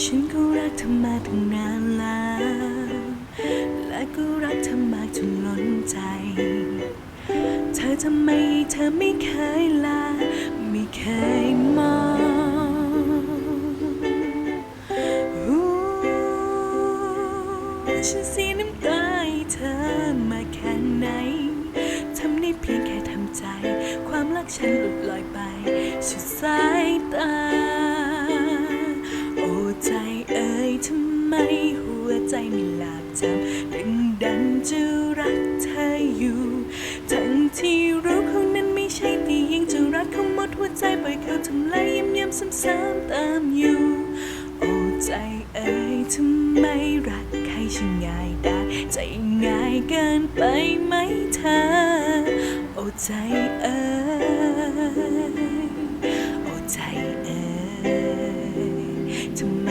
ฉันก็รักเธอมาตั้งนานแล้ว และก็รักเธอมากจนล้นใจ เธอทำไมเธอไม่เคยลา ไม่เคยมองอู้ฉันเสียน้ำตาเธอมาแค่ไหน ทำได้เพียงแค่ทำใจ ความรักฉันหลุดลอยไปสุดสายตาำไมหัวใจไม่หลาบจำดึงดันจะรักเธออยู่ ทั้งที่รู้เขานั้นไม่ใช่แต่ยังจะรักเขาหมดหัวใจปล่อยเขาทำลายย้ำย้ำซ้ำๆตามอยู่ โอ้ใจเอ่ยทำไมรักใครช่างง่ายได้ใจง่ายเกินไปไหมเธอ โอ้ใจเอ่ยโอ้ใจเอ่ยทำไม